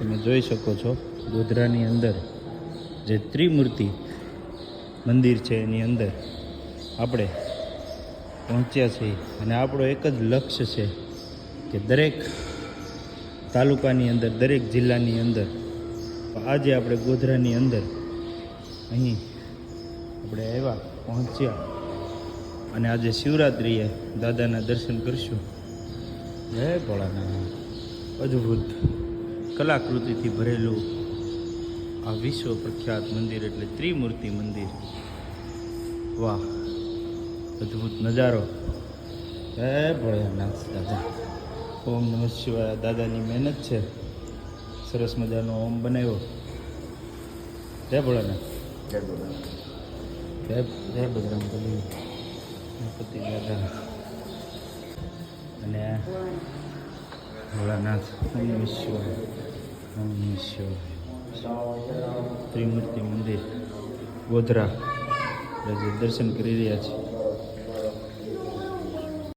તમે જોઈ શકો છો, ગોધરાની અંદર જે ત્રિમૂર્તિ મંદિર છે, એની અંદર આપણે પહોંચ્યા છીએ. અને આપણો એક જ લક્ષ્ય છે કે દરેક તાલુકાની અંદર, દરેક જિલ્લાની અંદર, આજે આપણે ગોધરાની અંદર અહીં આપણે આવ્યા, પહોંચ્યા. અને આજે શિવરાત્રિએ દાદાના દર્શન કરશું. જય ભોળાના અદ્ભુત. કલાકૃતિથી ભરેલું આ વિશ્વ પ્રખ્યાત મંદિર એટલે ત્રિમૂર્તિ મંદિર. વાહ અદ્ભુત નજારો. જય ભોળાનાથ દાદા ઓમ નમઃ શિવાય. દાદાની મહેનત છે. સરસ મજાનો ઓમ બનાવ્યો. જય ભોળાનાથ. જય ભોળાનાથ. જય જય બજરંગ ગણપતિ. દાદા. અને ભોળાનાથ ઓમ નમઃ શિવાય. ત્રિમૂર્તિ મંદિર ગોધરા. દર્શન કરી રહ્યા છીએ.